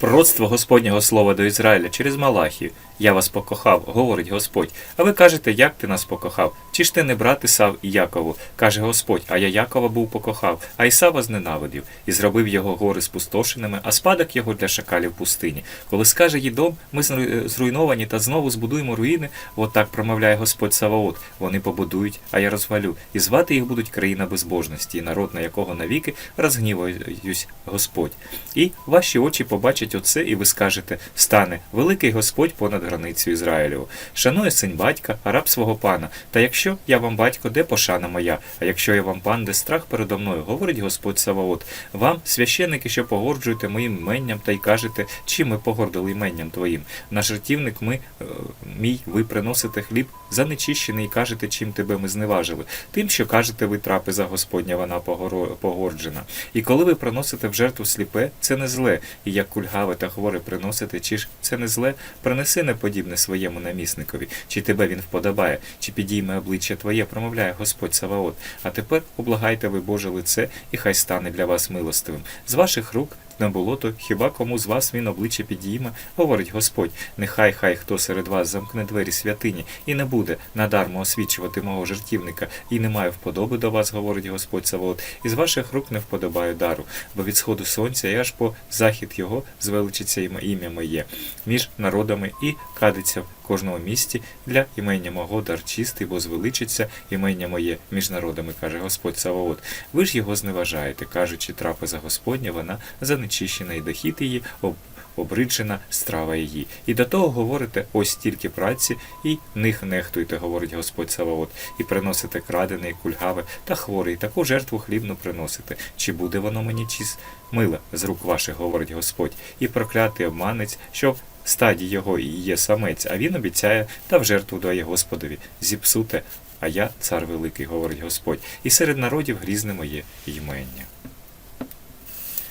Пророцтво Господнього слова до Ізраїля через Малахію. Я вас покохав, говорить Господь. А ви кажете, як ти нас покохав? Чи ж ти не брат Ісав Якову? каже Господь, а я Якова був покохав, а Ісава зненавидів, і зробив його гори спустошеними, а спадок його для шакалів пустині. Коли скаже Їдом, ми зруйновані та знову збудуємо руїни, от так промовляє Господь Саваот. Вони побудують, а я розвалю, і звати їх будуть країна безбожності, і народ, на якого навіки розгніваюсь Господь. І ваші очі побачать оце, і ви скажете: стане великий Господь понад границю Ізраїлю. Шанує син батька, а раб свого пана. Та якщо я вам батько, де пошана моя? А якщо я вам пан, де страх передо мною, говорить Господь Саваот. Вам, священники, що погорджуєте моїм іменням, та й кажете, чим ми погордили іменням твоїм. На жертівник ми, е, мій, ви приносите хліб занечищений і кажете, чим тебе ми зневажили. Тим, що кажете ви трапеза Господня, вона погорджена. І коли ви приносите в жертву сліпе, це не зле, і як кульгаве та хворе приносите, чи ж це не зле, принеси неподібне своєму намісникові, чи тебе він вподобає, чи підійме обличчя твоє, промовляє Господь Саваот. А тепер облагайте ви Боже лице, і хай стане для вас милостивим. З ваших рук не було то хіба кому з вас він обличчя підійме, говорить Господь, нехай хай хто серед вас замкне двері святині, і не буде надармо освічувати мого жертівника, і не має вподоби до вас, говорить Господь Саваот, і з ваших рук не вподобаю дару, бо від сходу сонця і аж по захід його звеличиться ім'я моє між народами і кадиться кожному місті для імення мого дар чистий, бо звеличиться імення моє між народами, каже Господь Саваот. Ви ж його зневажаєте, кажучи, трапеза Господня, вона занечищена, і дохід її об обриджена страва її. І до того говорите ось тільки праці, і них нехтуйте, говорить Господь Саваот, і приносите крадене, і кульгаве та хворе, і таку жертву хлібну приносите. Чи буде воно мені чист миле з рук ваших, говорить Господь, і проклятий обманець, що стаді його і є самець, а він обіцяє та в жертву дає Господові. Зіпсуте, а я цар великий, говорить Господь, і серед народів грізне моє ймення.